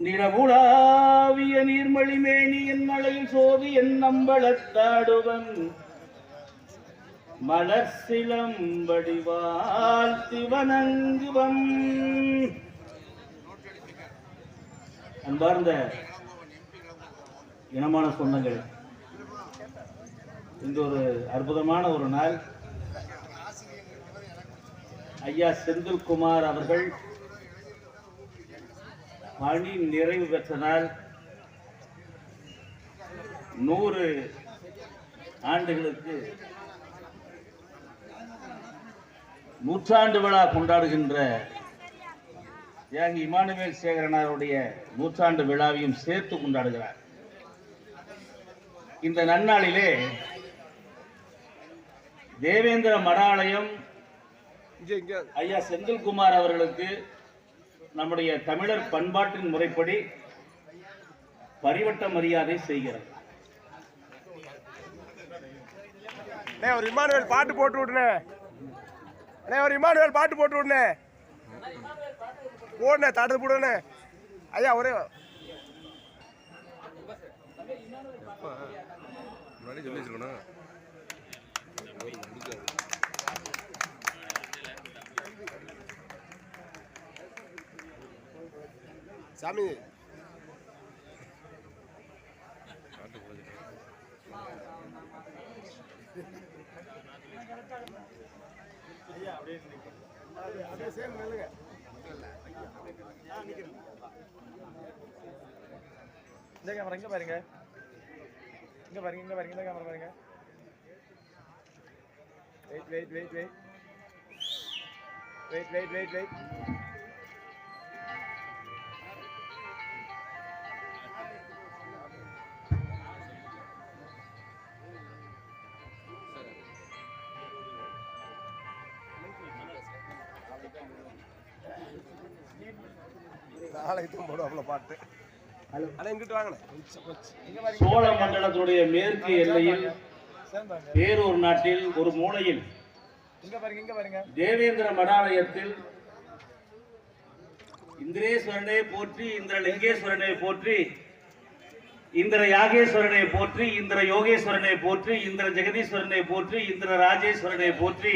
நிறவுலாவிய நீர்மொழிமேனி என் மலையில் சோதி என் நம்பளத்தாடுவன் மலர் சிலம்படி வாழ்த்தி அன்பார்ந்த இனமான சொந்தங்கள் இந்த ஒரு அற்புதமான ஒரு நாள். ஐயா செந்தில்குமார் அவர்கள் பணி நிறைவு பெற்ற நாள் நூறு ஆண்டுகளுக்கு நூற்றாண்டு விழா கொண்டாடுகின்ற தியாகி இமானுவேல் சேகரனாருடைய நூற்றாண்டு விழாவையும் சேர்த்து கொண்டாடுகிறார். இந்த நன்னாளிலே தேவேந்திர மடாலயம் ஐயா செந்தில்குமார் அவர்களுக்கு நம்முடைய தமிழர் பண்பாட்டின் முறைப்படி பரிவட்ட மரியாதை செய்கிறது. அண்ணே ஒரு இமானுவேல் பாட்டு போட்டு விடுனே. ஒரு இமானுவேல் பாட்டு போட்டு விடுனே. போடுனே தடுத்து போடுனே. ஐயா ஒரே முன்னாடி சொல்லி வச்சிருக்கணும் சாமி. அப்படியே சேம் நில்லுங்க இந்த கேமரா இங்க பாருங்க. இங்க பாருங்க இங்க பாருங்க இந்த கேமரா பாருங்க. Wait wait wait wait wait wait wait wait போடுவாப்ல பாட்டு சோழ மண்டலத்துடைய மேற்கு எல்லையில் பேரூர் நாட்டில் ஒரு மூலையில் தேவேந்திர மடாலயத்தில் இந்திரேஸ்வரனை போற்றி இந்திர லிங்கேஸ்வரனை போற்றி இந்திர யாகேஸ்வரனை போற்றி இந்திர யோகேஸ்வரனை போற்றி இந்திர ஜெகதீஸ்வரனை போற்றி இந்திர ராஜேஸ்வரனை போற்றி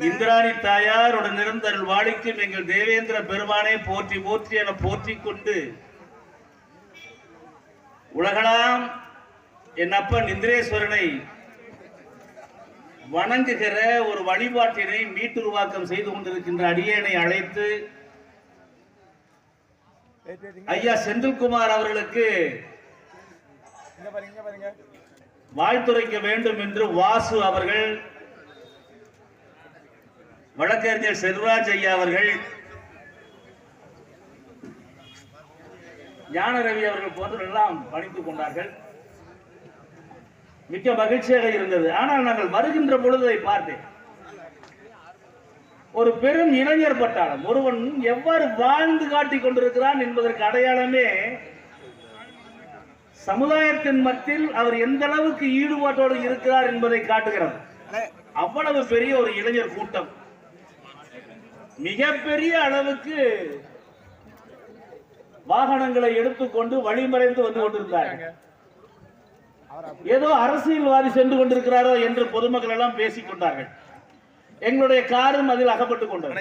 இந்திராணி தாயாரோட நிரந்தரல் வாழிக்கும் எங்கள் தேவேந்திர பெருமானை போற்றி போற்றி என போற்றிக் கொண்டு உலகளாம் என் அப்பன் இந்திரேஸ்வரனை வணங்குகிற ஒரு வழிபாட்டினை மீட்டுருவாக்கம் செய்து கொண்டிருக்கின்ற அடியேனை அழைத்து ஐயா செந்தில்குமார் அவர்களுக்கு வாழ்த்துரைக்க வேண்டும் என்று வாசு அவர்கள் வழக்கறிஞர் செல்வராஜ் ஐயா அவர்கள் ஞான ரவி அவர்கள் போன்றவர்களெல்லாம் பணித்துக் கொண்டார்கள். மிக்க மகிழ்ச்சியாக இருந்தது. ஆனால் நாங்கள் வருகின்ற பொழுது அதை பார்த்தேன். ஒரு பெரும் இளைஞர் பட்டாளம். ஒருவன் எவ்வாறு வாழ்ந்து காட்டிக் கொண்டிருக்கிறான் என்பதற்கு அடையாளமே சமுதாயத்தின் மத்தியில் அவர் எந்த அளவுக்கு ஈடுபாட்டோடு இருக்கிறார் என்பதை காட்டுகிறது. அவ்வளவு பெரிய ஒரு இளைஞர் கூட்டம். மிகப்பெரிய அளவுக்கு வாகனங்களை எடுத்துக்கொண்டு வழிமறைந்து வந்து கொண்டிருந்தார்கள் ஏதோ அரசியல்வாதி சென்று கொண்டிருக்கிறாரோ என்று பொதுமக்கள் எல்லாம் பேசிக் கொண்டார்கள். எங்களுடைய காரும் அதில் அகப்பட்டுக் கொண்டது.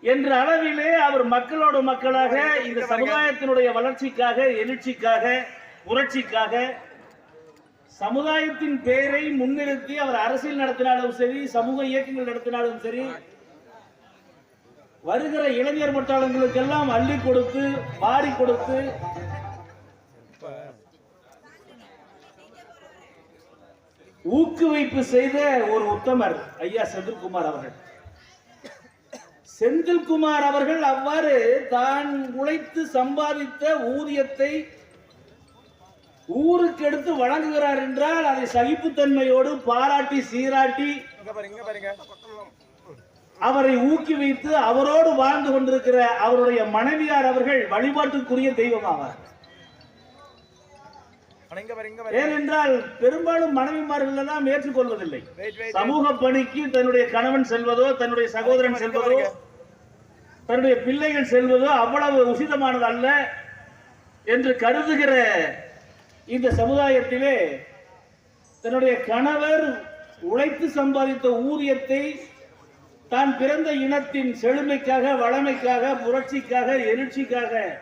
என்ற அளவிலே அவர் மக்களோடு மக்களாக இந்த சமுதாயத்தினுடைய வளர்ச்சிக்காக எழுச்சிக்காக புரட்சிக்காக சமுதாயத்தின் பேரை முன்னிறுத்தி அவர் அரசியல் நடத்தினாலும் சரி சமூக இயக்கங்கள் நடத்தினாலும் சரி வருகிற இளைஞர் பட்டாளங்களுக்கெல்லாம் அள்ளி கொடுத்து வாரி கொடுத்து ஊக்குவிப்பு செய்த ஒரு உத்தமர் ஐயா செந்தில்குமார் அவர்கள். செந்தில்குமார் அவர்கள் அவ்வாறு தான் உழைத்து சம்பாதித்த ஊதியத்தை ஊருக்கு எடுத்து வழங்குகிறார் என்றால் அதை சகிப்புத்தன்மையோடு பாராட்டி சீராட்டி அவரை ஊக்கி வைத்து அவரை ஊக்குவித்து அவரோடு வாழ்ந்து கொண்டிருக்கிற அவருடைய மனைவியார் அவர்கள் வழிபாட்டுக்குரிய தெய்வமாவார். ஏனென்றால் பெரும்பாலும் மனைவிமார்கள் எல்லாம் ஏற்றுக்கொள்வதில்லை. சமூக பணிக்கு தன்னுடைய கணவன் செல்வதோ தன்னுடைய சகோதரன் செல்வதோ தன்னுடைய பிள்ளைகள் செல்வதோ அவ்வளவு உசிதமானது அல்ல என்று கருதுகிற இந்த சமுதாயத்திலே தன்னுடைய கணவர் உழைத்து சம்பாதித்த ஊதியத்தை தான் பிறந்த இனத்தின் செழுமைக்காக வளமைக்காக புரட்சிக்காக எழுச்சிக்காக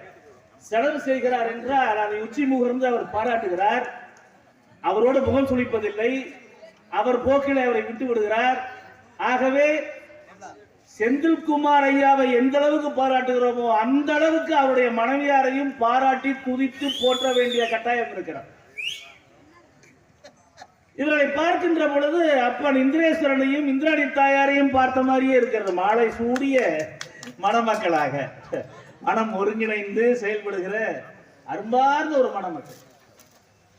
செலவு செய்கிறார் என்றால் அதை உச்சி முகர்ந்து அவர் பாராட்டுகிறார். அவரோடு முகம் சுழிப்பதில்லை. அவர் போக்கில் அவரை விட்டு விடுகிறார் ஆகவே செந்தில்குமார் ஐயாவை எந்த அளவுக்கு பாராட்டுகிறோமோ அந்த அளவுக்கு அவருடைய மனைவியாரையும் பாராட்டி துதித்து போற்ற வேண்டிய கட்டாயம் இருக்கிறார் இவர்களை பார்க்கின்ற பொழுது அப்பன் இந்திரேஸ்வரனையும் இந்திராணி தாயாரையும் பார்த்த மாதிரியே இருக்கிறது. மாலை சூடிய மணமக்களாக. மனம் ஒருங்கிணைந்து செயல்படுகிற அரும்பார்ந்த ஒரு மணமக்கள்.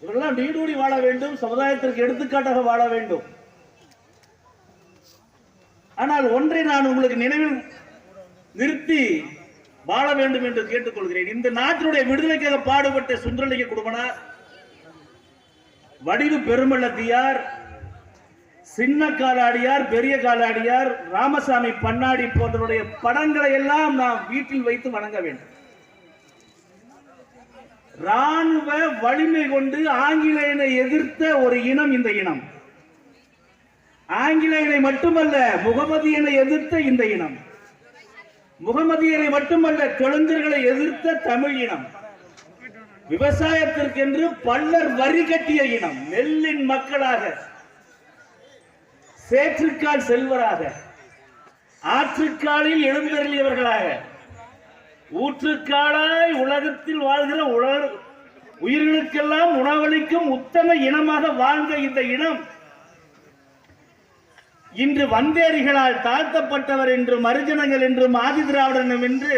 இவரெல்லாம் நீடூடி வாழ வேண்டும் சமுதாயத்திற்கு எடுத்துக்காட்டாக வாழ வேண்டும். ஆனால் ஒன்றை நான் உங்களுக்கு நினைவில் நிறுத்தி வாழ வேண்டும் என்று கேட்டுக்கொள்கிறேன். இந்த நாட்டினுடைய விடுதலைக்காக பாடுபட்ட சுந்தரலிங்க குடும்பனார் வடிவு பெருமள்ளத்தியார் சின்ன காலாடியார் பெரிய காலாடியார் ராமசாமி பண்ணாடி போன்றவருடைய படங்களை எல்லாம் நாம் வீட்டில் வைத்து வணங்க வேண்டும். ராணுவ வலிமை கொண்டு ஆங்கிலேயனை எதிர்த்த ஒரு இனம் இந்த இனம். ஆங்கிலேயனை மட்டுமல்ல முகமதியனை எதிர்த்த இந்த இனம். முகமதியரை மட்டுமல்ல தெலுங்கர்களை எதிர்த்த தமிழ் இனம். விவசாயத்திற்கென்று பல்லர் வரி கட்டிய இனம் நெல்லின் மக்களாக சேற்றுக்கால் செல்வராக ஆற்றுக்காலில் எழுந்தருளியவர்களாக ஊற்றுக்காலாய் உலகத்தில் வாழ்கிற உலக உயிர்களுக்கெல்லாம் உணவளிக்கும் உத்தம இனமாக வாழ்ந்த இந்த இனம் இன்று வந்தேரிகளால் தாழ்த்தப்பட்டவர் என்று மருஜனங்கள் என்றும் ஆதி திராவிடனும் என்று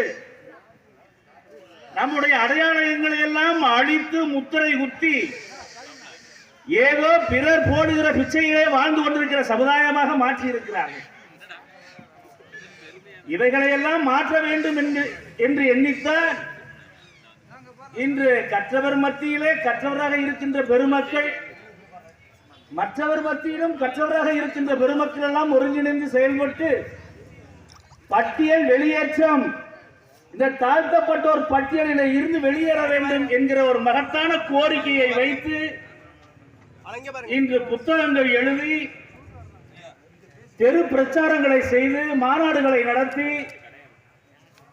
நம்முடைய அடையாளங்களை எல்லாம் அழித்து முத்திரை குத்தி ஏதோ பிறர் போடுகிற பிச்சையிலே வாழ்ந்து கொண்டிருக்கிற சமுதாயமாக மாற்றி இருக்கிறார்கள் இவைகளையெல்லாம் மாற்ற வேண்டும் என்று என்று எண்ணித்தான் இன்று கற்றவர் மத்தியிலே கற்றவராக இருக்கின்ற பெருமக்கள் மற்றவர் மத்தியிலும் கற்றவராக இருக்கின்ற பெருமக்கள் எல்லாம் ஒருங்கிணைந்து செயல்பட்டு பட்டியல் வெளியேற்றம். இந்த தாழ்த்தப்பட்டோர் பட்டியலில் இருந்து வெளியேற வேண்டும் என்கிற ஒரு மகத்தான கோரிக்கையை வைத்து இன்று புத்தகங்கள் எழுதி தெரு பிரச்சாரங்களை செய்து மாநாடுகளை நடத்தி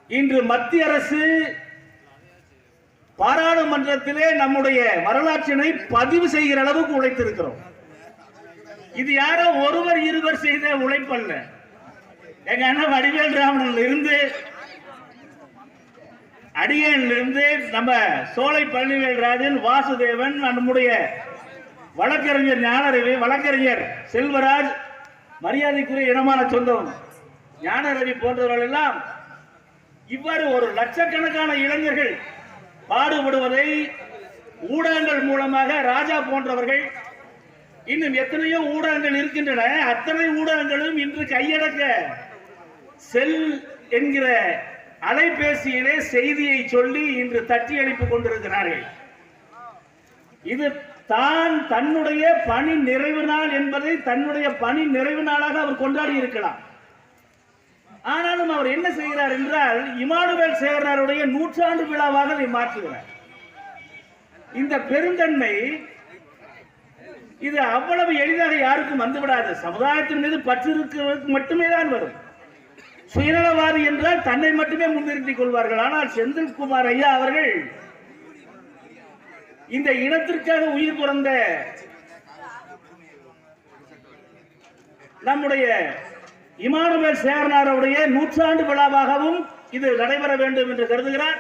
இன்று மத்திய அரசு பாராளுமன்றத்திலே நம்முடைய வரலாற்றினை பதிவு செய்கிற அளவுக்கு உழைத்திருக்கிறோம். இது யாரோ ஒருவர் இருவர் செய்த உழைப்பல்ல. எங்க அண்ணன் வடிவேல் ராமனில் இருந்து அடியனில் இருந்து நம்ம சோலை பழனிவேல் ராஜன் வாசுதேவன் நம்முடைய வழக்கறிஞர் ஞானரவி வழக்கறிஞர் செல்வராஜ் மரியாதைக்குரிய இனமான சொந்தம் ஞானரவி போன்றவர்கள் எல்லாம் இவ்வாறு ஒரு லட்சக்கணக்கான இளைஞர்கள் பாடுபடுவதை ஊடகங்கள் மூலமாக ராஜா போன்றவர்கள் இன்னும் எத்தனையோ ஊடகங்கள் இருக்கின்றன. அத்தனை ஊடகங்களும் இன்று கையடக்க செல் என்கிற அலைபேசியிலே செய்தியை சொல்லி இன்று தட்டி அளித்துக் கொண்டிருக்கிறார்கள். இது தான் தன்னுடைய பணி நிறைவு நாள் என்பதை தன்னுடைய பணி நிறைவு நாளாக அவர் கொண்டாடி இருக்கலாம். ஆனாலும் அவர் என்ன செய்கிறார் என்றால் இமானுவேல் சேகரனாருடைய நூற்றாண்டு விழாவாக அதை மாற்றுகிறார். இந்த பெருந்தன்மை இது அவ்வளவு எளிதாக யாருக்கும் வந்துவிடாது. சமுதாயத்தின் மீது பற்று இருக்கிறவருக்கு மட்டுமே தான் வரும். சுயநலவாதி என்றால் தன்னை மட்டுமே முன்னிறுத்திக் கொள்வார்கள். ஆனால் செந்தில்குமார் ஐயா அவர்கள் இந்த இனத்திற்காக உயிர் துறந்த நம்முடைய இமானுவேல் சேரனாருடைய நூற்றாண்டு விழாவாகவும் இது நடைபெற வேண்டும் என்று கருதுகிறார்.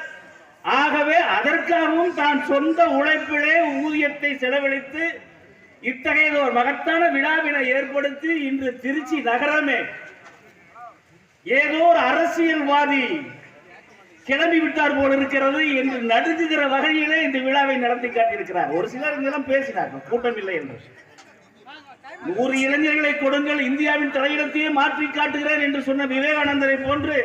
ஆகவே அதற்காகவும் தான் சொந்த உழைப்பிலே ஊதியத்தை செலவழித்து இத்தகைய ஒரு மகத்தான விழாவினை ஏற்படுத்தி இன்று திருச்சி நகரமே. ஏதோ ஒரு அரசியல்வாதி கிளம்பி விட்டார் போல இருக்கிறது என்று நடுங்குகிற வகையிலே இந்த விழாவை நடத்தி காட்டியிருக்கிறார். ஒரு சிலர் இங்கெல்லாம் பேசினார்கள் கூட்டம் இல்லை என்று. நூறு இளைஞர்களை கொடுங்கள் இந்தியாவின் தலையிடத்தையே மாற்றி காட்டுகிறேன் என்று சொன்ன விவேகானந்தரை போன்று.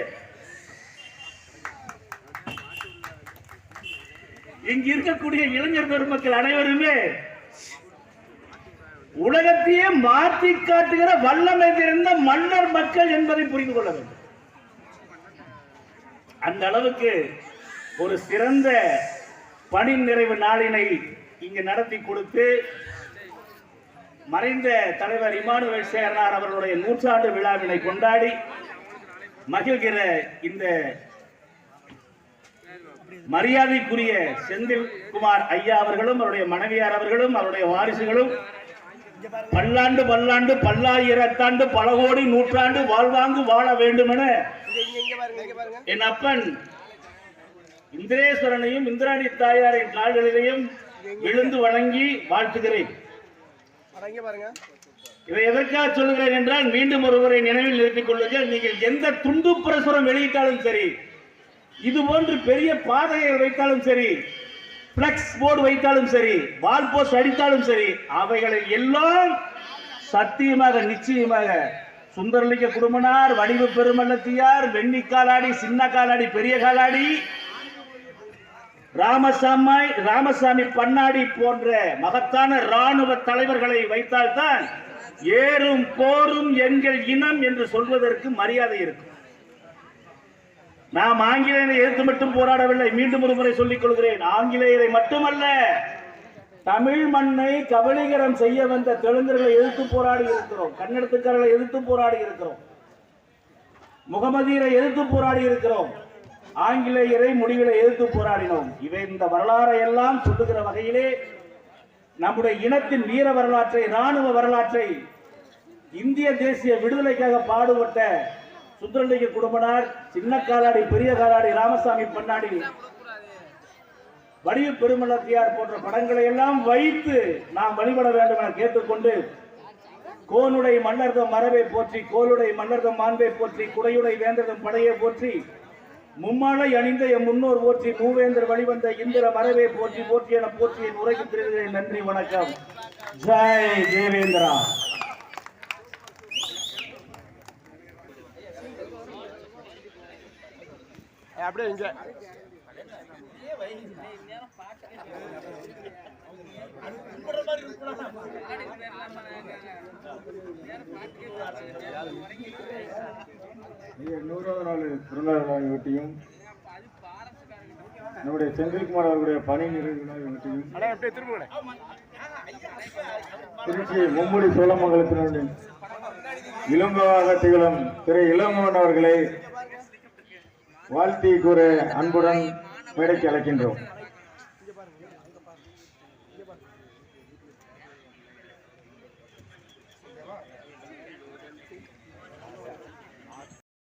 இங்கு இருக்கக்கூடிய இளைஞர் பெருமக்கள் அனைவருமே உலகத்தையே மாற்றி காட்டுகிற வல்லமை தெரிந்த மன்னர் மக்கள் என்பதை புரிந்து கொள்ள வேண்டும். அந்த அளவுக்கு ஒரு சிறந்த பணி நிறைவு நாளினை இங்கு நடத்தி கொடுத்து மறைந்த தலைவர் இமானுவேல் சேரனார் அவர்களுடைய நூற்றாண்டு விழாவினை கொண்டாடி மகிழ்கிற இந்த மரியாதைக்குரிய செந்தில்குமார் ஐயா அவர்களும் அவருடைய மனைவியார் அவர்களும் அவருடைய வாரிசுகளும் பல்லாண்டு பல்லாண்டு பல்லாயிரத்தாண்டு பல கோடி நூற்றாண்டு வாழ்வாங்கு வாழ வேண்டும் என என் அப்பன் இந்திரேஸ்வரனையும் இந்திராணி தாயாரின் கால்களிலேயும் விழுந்து வணங்கி வாழ்த்துகிறேன். பாருங்க இதை எதற்காக சொல்கிறேன் என்றால் மீண்டும் ஒருவரை நினைவில் நிறுத்திக் கொள்ளுங்கள். நீங்கள் எந்த துண்டு பிரசுரம் வெளியிட்டாலும் சரி இது போன்று பெரிய பாதையை வைத்தாலும் சரி பிளக்ஸ் போர்டு வைத்தாலும் சரி வால் போஸ்ட் அடித்தாலும் சரி அவைகளை எல்லாம் சத்தியமாக நிச்சயமாக சுந்தரலிங்க குடும்பனார் வடிவு பெருமல்லத்தியார் வெண்ணி காலாடி சின்ன காலாடி பெரிய காலாடி ராமசாமி ராமசாமி பண்ணாடி போன்ற மகத்தான ராணுவ தலைவர்களை வைத்தால்தான் ஏறும் போரும் எங்கள் இனம் என்று சொல்வதற்கு மரியாதை இருக்கும். நாம் ஆங்கிலேயரை எதிர்த்து மட்டும் போராடவில்லை மீண்டும் ஒரு முறை சொல்லிக் கொள்கிறேன். ஆங்கிலேயரை மட்டுமல்ல தமிழ் மண்ணை கபலீகரம் செய்ய வந்த தெலுங்கர்களை எதிர்த்து போராடி இருக்கிறோம். கன்னடத்துக்காரர்களை எதிர்த்து போராடி இருக்கிறோம். முகமதியரை எதிர்த்து போராடி இருக்கிறோம். ஆங்கிலேயரை முடிவில் எதிர்த்து போராடினோம். இவை இந்த வரலாறை எல்லாம் சொல்லுகிற வகையிலே நம்முடைய இனத்தின் வீர வரலாற்றை ராணுவ வரலாற்றை இந்திய தேசிய விடுதலைக்காக பாடுபட்ட சுந்தரலிங்க குடும்பனார் சின்ன காலாடி பெரிய காலாடி ராமசாமி பண்ணாடி வடிவு பெருமலத்தியார் போன்ற படங்களை எல்லாம் வைத்து நாம் வழிபட வேண்டும் என கேட்டுக்கொண்டு கோனுடை மன்னர்தம் மரபை போற்றி கோளுடை மன்னர்தம் மாண்பை போற்றி குடையுடை வேந்தர்தம் படையை போற்றி மும்மாலை அணிந்த எம் முன்னோர் போற்றி மூவேந்தர் வழிவந்த இந்திர மரபை போற்றி போற்றி என போற்றி என் உரைக்கு நன்றி வணக்கம். ஜெய் தேவேந்திரா. அப்படியே இங்க. நூறாவது நாள் பிறந்தநாள் விழாவையொட்டியும் நம்முடைய செந்தில்குமார் அவர்களுடைய பணி நிறைவு திருச்சி மும்முடி சோழமங்கலத்தினுடைய இளங்கோவாக திகழும் திரு இளங்கோவன் அவர்களை வாழ்த்தி கூற அன்புடன் மேடைக்கு அழைக்கின்றோம்.